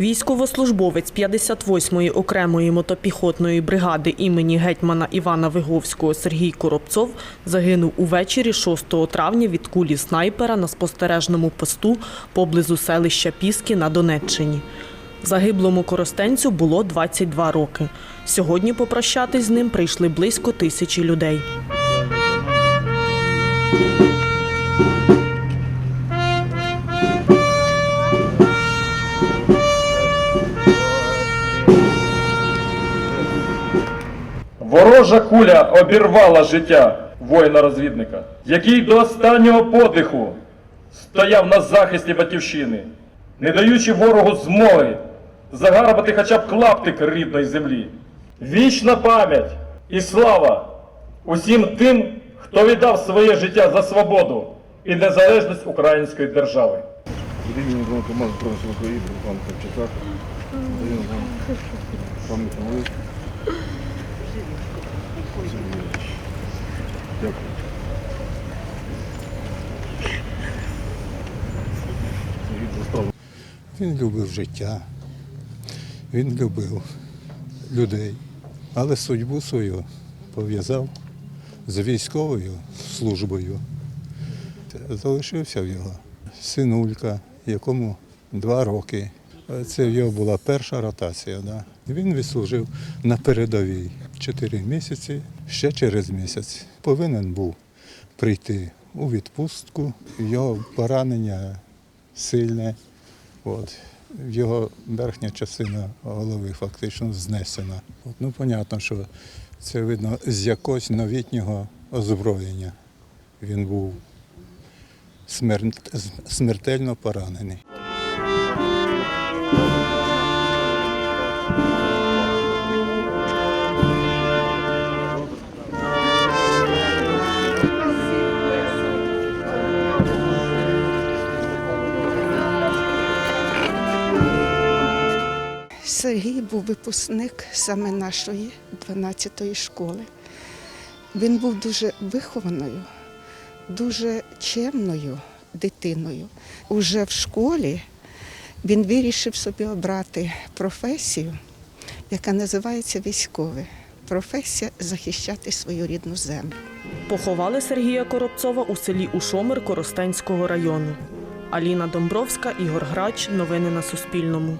Військовослужбовець 58-ї окремої мотопіхотної бригади імені гетьмана Івана Виговського Сергій Коробцов загинув увечері 6 травня від кулі снайпера на спостережному посту поблизу селища Піски на Донеччині. Загиблому коростенцю було 22 роки. Сьогодні попрощатись з ним прийшли близько тисячі людей. Ворожа куля обірвала життя воїна-розвідника, який до останнього подиху стояв на захисті батьківщини, не даючи ворогу змоги загарбати хоча б клаптик рідної землі. Вічна пам'ять і слава усім тим, хто віддав своє життя за свободу і незалежність української держави. Збройних сил України, пан Кравчака, даю Він любив життя, він любив людей, але судьбу свою пов'язав з військовою службою. Залишився в його синулька, якому два роки. Це в його була перша ротація. Да? Він відслужив на передовій чотири місяці, ще через місяць повинен був прийти у відпустку. Його поранення сильне. От. Його верхня частина голови фактично знесена. От, ну, понятно, що це видно з якогось новітнього озброєння. Він був смертельно поранений. Сергій був випускник саме нашої 12-ї школи. Він був дуже вихованою, дуже чемною дитиною. Уже в школі він вирішив собі обрати професію, яка називається військове. Професія захищати свою рідну землю. Поховали Сергія Коробцова у селі Ушомир Коростенського району. Аліна Домбровська, Ігор Грач. Новини на Суспільному.